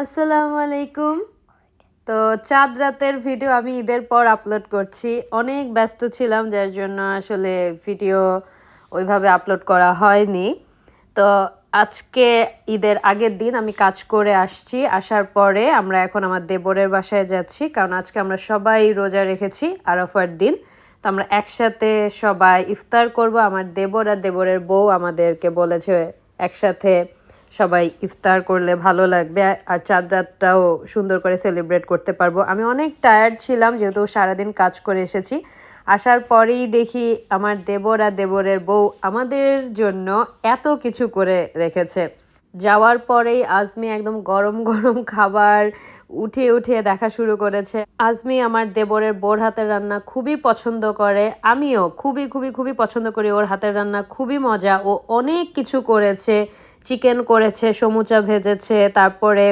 আসসালামু আলাইকুম। তো চাঁদ রাতের ভিডিও আমি ঈদের পর আপলোড করছি। অনেক ব্যস্ত ছিলাম, যার জন্য আসলে ভিডিও ওইভাবে আপলোড করা হয়নি। তো আজকে ঈদের আগের দিন আমি কাজ করে আসছি। আসার পরে আমরা এখন আমার দেবরের বাসায় যাচ্ছি, কারণ আজকে আমরা সবাই রোজা রেখেছি আরাফার দিন। তো আমরা একসাথে সবাই ইফতার করব। আমার দেবর আর দেবরের বউ আমাদেরকে বলেছে একসাথে সবাই ইফতার করলে ভালো লাগবে আর চাঁদ রাতটাও সুন্দর করে সেলিব্রেট করতে পারব। আমি অনেক টায়ার্ড ছিলাম যেহেতু সারাদিন কাজ করে এসেছি। আসার পরেই দেখি আমার দেবর আর দেবরের বউ আমাদের জন্য এত কিছু করে রেখেছে। যাওয়ার পরেই আজমি একদম গরম গরম খাবার উঠে উঠে দেখা শুরু করেছে। আজমি আমার দেবরের বোর হাতের রান্না খুবই পছন্দ করে। আমিও খুবই খুবই খুবই পছন্দ করি ওর হাতের রান্না, খুবই মজা। ও অনেক কিছু করেছে। চিকেন করেছে, সমুচা ভেজেছে, তারপরে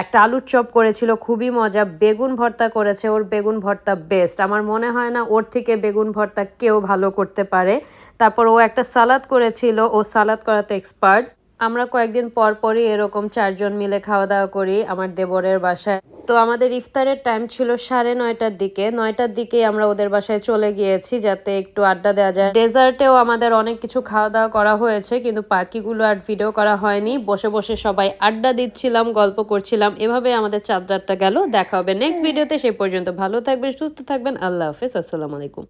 একটা আলুর চপ করেছিল, খুবই মজা, বেগুন ভর্তা করেছে, ওর বেগুন ভর্তা বেস্ট আমার মনে হয় না ওর থেকে বেগুন ভর্তা কেউ ভালো করতে পারে। তারপর ও একটা সালাদ করেছিল, ও সালাদ করাতে এক্সপার্ট আমরা কয়েকদিন পর পরই এরকম চারজন মিলে খাওয়া দাওয়া করি আমার দেবরের বাসায়। তো আমাদের ইফতারের টাইম ছিল সাড়ে নয়টার দিকে। নয়টার দিকে আমরা ওদের বাসায় চলে গিয়েছি যাতে একটু আড্ডা দেওয়া যায়। ডেজার্টেও আমাদের অনেক কিছু খাওয়া দাওয়া করা হয়েছে কিন্তু পাখিগুলো আর ভিডিও করা হয়নি। বসে বসে সবাই আড্ডা দিচ্ছিলাম গল্প করছিলাম। এভাবে আমাদের চাঁদরাতটা গেল। দেখা হবে নেক্সট ভিডিওতে সে পর্যন্ত ভালো থাকবেন সুস্থ থাকবেন। আল্লাহ হাফেজ। আসসালামু আলাইকুম।